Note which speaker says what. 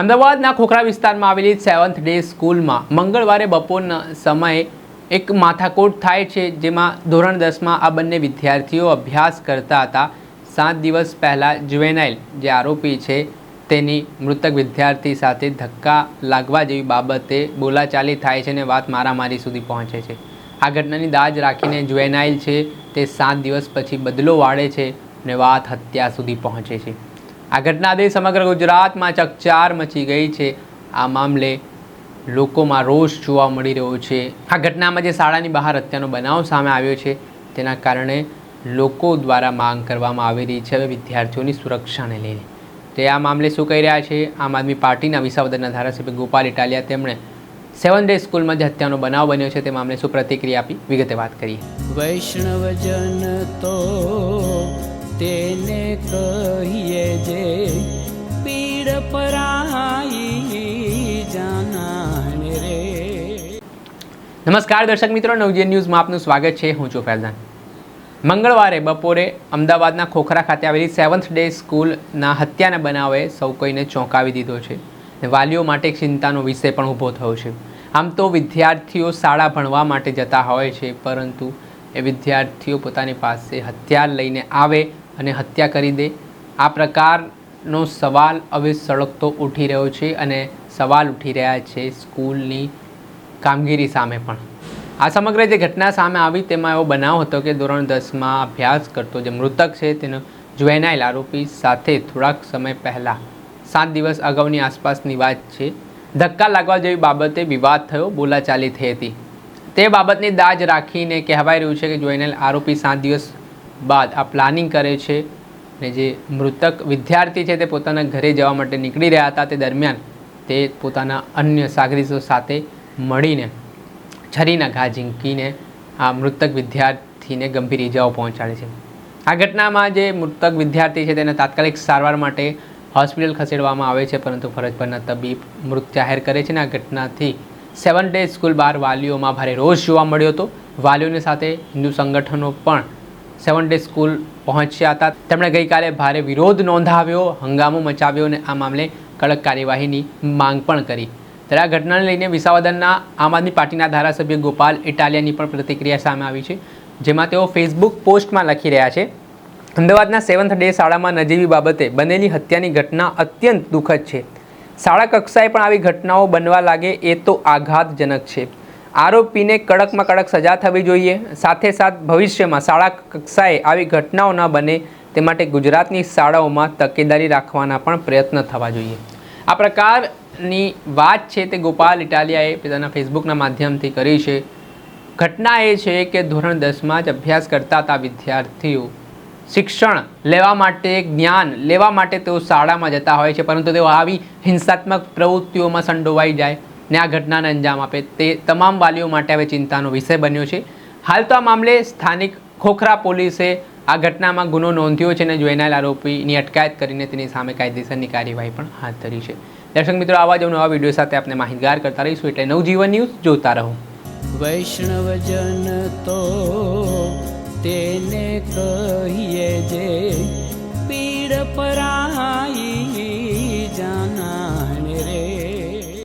Speaker 1: અમદાવાદના ખોખરા વિસ્તારમાં આવેલી સેવન્થ ડે સ્કૂલમાં મંગળવારે બપોરના સમયે એક માથાકૂટ થાય છે, જેમાં ધોરણ દસમાં આ બંને વિદ્યાર્થીઓ અભ્યાસ કરતા હતા. સાત દિવસ પહેલાં જુવેનાઇલ, જે આરોપી છે, તેની મૃતક વિદ્યાર્થી સાથે ધક્કા લાગવા જેવી બાબતે બોલાચાલી થાય છે અને વાત મારામારી સુધી પહોંચે છે. આ ઘટનાની દાજ રાખીને જુવેનાઇલ છે, તે સાત દિવસ પછી બદલો વાળે છે અને વાત હત્યા સુધી પહોંચે છે. આ ઘટનાથી સમગ્ર ગુજરાતમાં ચકચાર મચી ગઈ છે. આ મામલે લોકોમાં રોષ જોવા મળી રહ્યો છે. આ ઘટનામાં જે શાળાની બહાર હત્યાનો બનાવ સામે આવ્યો છે, તેના કારણે લોકો દ્વારા માંગ કરવામાં આવી રહી છે. હવે વિદ્યાર્થીઓની સુરક્ષાને લઈને. તે આ મામલે શું કહી રહ્યા છે? આમ આદમી પાર્ટીના વિસાવદરના ધારાસભ્ય ગોપાલ ઇટાલિયા, તેમણે સેવન ડે સ્કૂલમાં જે હત્યાનો બનાવ બન્યો છે, તે મામલે શું પ્રતિક્રિયા આપી? વિગતે વાત કરીએ.
Speaker 2: વૈષ્ણવજન તો તેને કહીએ જે પીડ પરાઈ જાનાને રે.
Speaker 1: નમસ્કાર દર્શક મિત્રો, નવજીવન ન્યૂઝમાં આપનું સ્વાગત છે. હું છું ફૈઝાન. મંગળવારે, બપોરે અમદાવાદના ખોખરા ખાતે આવેલી સેવન્થ ડે સ્કૂલના હત્યાના બનાવે સૌ કોઈને ચોંકાવી દીધો છે. અને વાલીઓ માટે ચિંતાનો વિષય પણ ઊભો થયો છે. આમ તો વિદ્યાર્થીઓ શાળા ભણવા માટે જતા હોય છે, પરંતુ એ વિદ્યાર્થીઓ પોતાની પાસે હથિયાર લઈને આવે અને હત્યા કરી દે. આ પ્રકારનો સવાલ હવે સળગતો ઉઠી રહ્યો છે અને સવાલ ઉઠી રહ્યા છે સ્કૂલની કામગીરી સામે પણ. આ સમગ્ર જે ઘટના સામે આવી તેમાં એવો બનાવ હતો કે ધોરણ દસમાં અભ્યાસ કરતો જે મૃતક છે તેનો જુવેનાઇલ આરોપી સાથે થોડાક સમય પહેલાં સાત દિવસ અગાઉની આસપાસની વાત છે. ધક્કા લાગવા જેવી બાબતે વિવાદ થયો, બોલાચાલી થઈ હતી. તે બાબતની દાજ રાખીને કહેવાય રહ્યું છે કે જુવેનાઇલ આરોપી સાત દિવસ બાદ આ પ્લાનિંગ કરે છે ને જે મૃતક વિદ્યાર્થી છે તે પોતાના ઘરે જવા માટે નીકળી રહ્યા હતા તે દરમિયાન તે પોતાના અન્ય સાગરીતો સાથે મળીને છરીના ઘા ઝીંકીને આ મૃતક વિદ્યાર્થીને ગંભીર ઇજાઓ પહોંચાડે છે. આ ઘટનામાં જે મૃતક વિદ્યાર્થી છે તેને તાત્કાલિક સારવાર માટે હોસ્પિટલ ખસેડવામાં આવે છે, પરંતુ ફરજ પરના તબીબ મૃત જાહેર કરે છે અને આ ઘટનાથી સેવન ડે સ્કૂલ બાર વાલીઓમાં ભારે રોષ જોવા મળ્યો હતો. વાલીઓની સાથે હિન્દુ સંગઠનો પણ સેવન ડે સ્કૂલ પહોંચ્યા હતા. તેમણે ગઈકાલે ભારે વિરોધ નોંધાવ્યો, હંગામો મચાવ્યો અને આ મામલે કડક કાર્યવાહીની માંગ પણ કરી. ત્યારે આ ઘટનાને લઈને વિસાવદનના આમ આદમી પાર્ટીના ધારાસભ્ય ગોપાલ ઇટાલિયાની પણ પ્રતિક્રિયા સામે આવી છે, જેમાં તેઓ ફેસબુક પોસ્ટમાં લખી રહ્યા છે, અમદાવાદના સેવન્થ ડે શાળામાં નજીવી બાબતે બનેલી હત્યાની ઘટના અત્યંત દુઃખદ છે. શાળા કક્ષાએ પણ આવી ઘટનાઓ બનવા લાગે એ તો આઘાતજનક છે. આરોપીને કડકમાં કડક સજા થવી જોઈએ. સાથે સાથ ભવિષ્યમાં શાળા કક્ષાએ આવી ઘટનાઓ ન બને તે માટે ગુજરાતની શાળાઓમાં તકેદારી રાખવાના પણ પ્રયત્ન થવા જોઈએ. આ પ્રકારની વાત છે તે ગોપાલ ઇટાલિયાએ પોતાના ફેસબુકના માધ્યમથી કરી છે. ઘટના એ છે કે ધોરણ દસમાં જ અભ્યાસ કરતા હતા વિદ્યાર્થીઓ. શિક્ષણ લેવા માટે, જ્ઞાન લેવા માટે તેઓ શાળામાં જતા હોય છે, પરંતુ તેઓ આવી હિંસાત્મક પ્રવૃત્તિઓમાં સંડોવાઈ જાય. ને આ ઘટનાને અંજામ આપે. તે તમામ વાલીઓ માટે હવે ચિંતાનો વિષય બન્યો છે. હાલ તો આ મામલે સ્થાનિક ખોખરા પોલીસે આ ઘટનામાં ગુનો નોંધ્યો છે અને જોઈનાર આરોપીની અટકાયત કરીને તેની સામે કાયદેસરની કાર્યવાહી પણ હાથ ધરી છે. દર્શક મિત્રો, આવા જ નવા વીડિયો સાથે આપણે માહિતગાર કરતા રહીશું એટલે નવજીવન ન્યૂઝ જોતા રહો.
Speaker 2: વૈષ્ણવજન તો તેને કહીએ જે